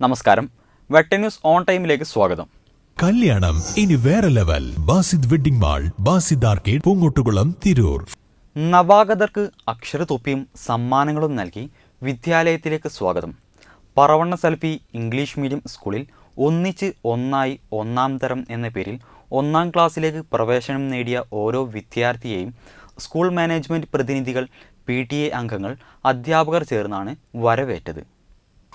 നമസ്കാരം. വെട്ട news on ടൈമിലേക്ക് സ്വാഗതം. കല്യാണം ഇനി വേറെ level. Basid wedding mall Basid arcade Poongottukulam Tirur. നവാഗതർക്ക് അക്ഷരത്തൊപ്പിയും സമ്മാനങ്ങളും നൽകി വിദ്യാലയത്തിലേക്ക് സ്വാഗതം. പറവണ്ണ സെൽഫി ഇംഗ്ലീഷ് മീഡിയം സ്കൂളിൽ ഒന്നിച്ച് ഒന്നായി ഒന്നാം തരം എന്ന പേരിൽ ഒന്നാം ക്ലാസ്സിലേക്ക് പ്രവേശനം നേടിയ ഓരോ വിദ്യാർത്ഥിയെയും സ്കൂൾ മാനേജ്മെന്റ് പ്രതിനിധികൾ പി ടി എ അംഗങ്ങൾ അധ്യാപകർ ചേർന്നാണ് വരവേറ്റത്.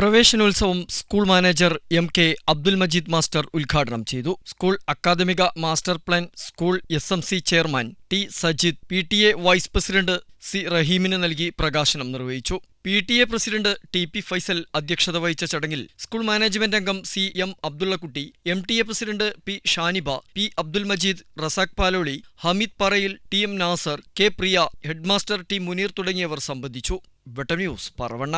പ്രവേശനോത്സവം school manager M K Abdul Majeed master ഉദ്ഘാടനം ചെയ്തു. സ്കൂൾ അക്കാദമിക master plan school S M C chairman T Sajid P T A vice president C റഹീമിന് നൽകി പ്രകാശനം നിർവഹിച്ചു. P T A president T P Faisal അധ്യക്ഷത വഹിച്ച ചടങ്ങിൽ സ്കൂൾ മാനേജ്മെന്റ് അംഗം C M Abdullakutty M T A president P Shaniba P Abdul Majeed Razak Paloli Hameed Parayil T M Nasar K Priya headmaster T Muneer തുടങ്ങിയവർ സംബന്ധിച്ചു. വെട്ട news Paravanna.